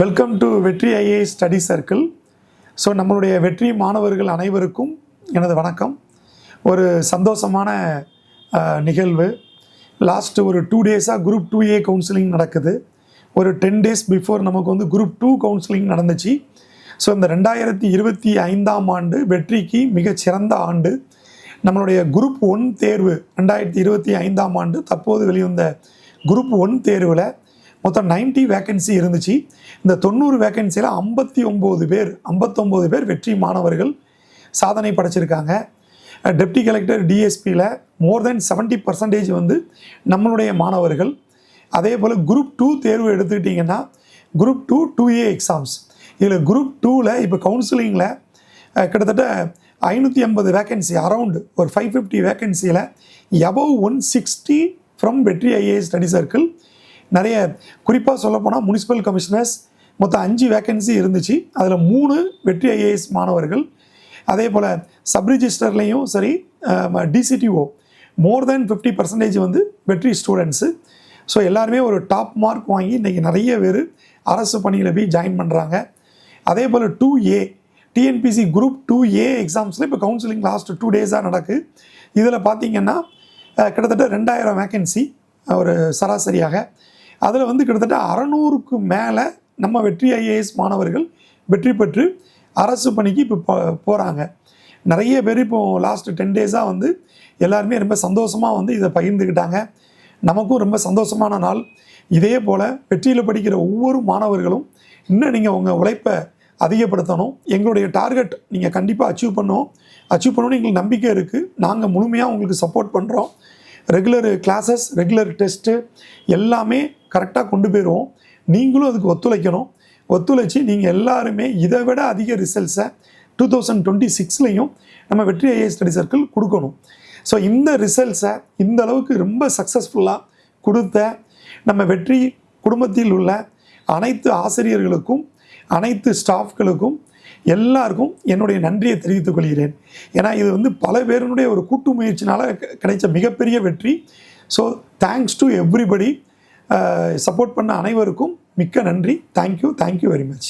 Welcome to Vetri IAS study circle so நம்மளுடைய வெற்றி மாணவர்கள் அனைவருக்கும் எனது வணக்கம். ஒரு சந்தோஷமான நிகழ்வு. லாஸ்ட் ஒரு டூ டேஸாக குரூப் டூ ஏ கவுன்சிலிங் நடக்குது. ஒரு டென் டேஸ் பிஃபோர் நமக்கு வந்து குரூப் டூ கவுன்சிலிங் நடந்துச்சு. ஸோ இந்த ரெண்டாயிரத்தி இருபத்தி ஐந்தாம் ஆண்டு வெற்றிக்கு மிகச்சிறந்த ஆண்டு. நம்மளுடைய குரூப் ஒன் தேர்வு ரெண்டாயிரத்தி இருபத்தி ஐந்தாம் ஆண்டு தற்போது வெளிவந்த குரூப் ஒன் தேர்வில் மொத்தம் 90 வேக்கன்சி இருந்துச்சு. இந்த தொண்ணூறு வேக்கன்சியில் ஐம்பத்தி ஒம்பது பேர் ஐம்பத்தொம்போது பேர் வெற்றி மாணவர்கள் சாதனை படைச்சிருக்காங்க. டெப்டி கலெக்டர் டிஎஸ்பியில் மோர் தென் 70% பர்சன்டேஜ் வந்து நம்மளுடைய மாணவர்கள். அதே போல் குரூப் டூ தேர்வு எடுத்துக்கிட்டிங்கன்னா group two two A exams இதில் குரூப் டூவில் இப்போ கவுன்சிலிங்கில் கிட்டத்தட்ட ஐநூற்றி ஐம்பது வேக்கன்சி அரவுண்டு ஒரு five fifty வேக்கன்சியில் above one sixty from Vetri IAS study circle நிறைய குறிப்பாக சொல்லப்போனால் முனிசிபல் கமிஷனர்ஸ் மொத்தம் அஞ்சு வேக்கன்சி இருந்துச்சு. அதில் மூணு வெற்றி ஐஏஎஸ் மாணவர்கள். அதே போல் சப் ரிஜிஸ்டர்லேயும் சரி டிசிடிஓ மோர் தென் ஃபிஃப்டி பர்சன்டேஜ் வந்து வெற்றி ஸ்டூடெண்ட்ஸு ஸோ எல்லாருமே ஒரு டாப் மார்க் வாங்கி இன்றைக்கி நிறைய பேர் அரசு பணியில் போய் ஜாயின் பண்ணுறாங்க அதே போல் two A TNPSC group two A எக்ஸாம்ஸில் இப்போ கவுன்சிலிங் லாஸ்ட் டூ டேஸாக நடக்கு. இதில் பார்த்தீங்கன்னா கிட்டத்தட்ட ரெண்டாயிரம் வேக்கன்சி ஒரு சராசரியாக. அதில் வந்து கிட்டத்தட்ட அறநூறுக்கு மேலே நம்ம வெற்றி ஐஏஎஸ் மாணவர்கள் வெற்றி பெற்று அரசு பணிக்கு இப்போ போகிறாங்க நிறைய பேர் இப்போ லாஸ்ட் டென் டேஸாக வந்து எல்லாருமே ரொம்ப சந்தோஷமாக வந்து இதை பகிர்ந்துக்கிட்டாங்க நமக்கும் ரொம்ப சந்தோஷமான நாள். இதே போல் வெற்றியில் படிக்கிற ஒவ்வொரு மாணவர்களும் இன்னும் நீங்கள் உங்கள் உழைப்பை அதிகப்படுத்தணும். எங்களுடைய டார்கெட் நீங்கள் கண்டிப்பாக அச்சீவ் பண்ணணும். அச்சீவ் பண்ணணும்னு எங்களுக்கு நம்பிக்கை இருக்குது நாங்கள் முழுமையாக உங்களுக்கு சப்போர்ட் பண்ணுறோம் ரெகுலர் கிளாஸஸ் ரெகுலர் டெஸ்ட்டு எல்லாமே கரெக்டாக கொண்டு போயிடுவோம் நீங்களும் அதுக்கு ஒத்துழைக்கணும். ஒத்துழைச்சி நீங்கள் எல்லாருமே இதை விட அதிக ரிசல்ட்ஸை டூ தௌசண்ட் டுவெண்ட்டி சிக்ஸ்லையும் நம்ம வெற்றி ஐஏஎஸ் ஸ்டடி சர்க்கிள் கொடுக்கணும். ஸோ இந்த ரிசல்ட்ஸை இந்த அளவுக்கு ரொம்ப சக்ஸஸ்ஃபுல்லாக கொடுத்த நம்ம வெற்றி குடும்பத்தில் உள்ள அனைத்து ஆசிரியர்களுக்கும் அனைத்து ஸ்டாஃப்களுக்கும் எல்லாருக்கும் என்னுடைய நன்றியை தெரிவித்துக் கொள்கிறேன். ஏன்னா இது வந்து பல பேருனுடைய ஒரு கூட்டு முயற்சினால் க- கிடைச்ச மிகப்பெரிய வெற்றி. So thanks to everybody support பண்ண அனைவருக்கும் மிக்க நன்றி. Thank you thank you very much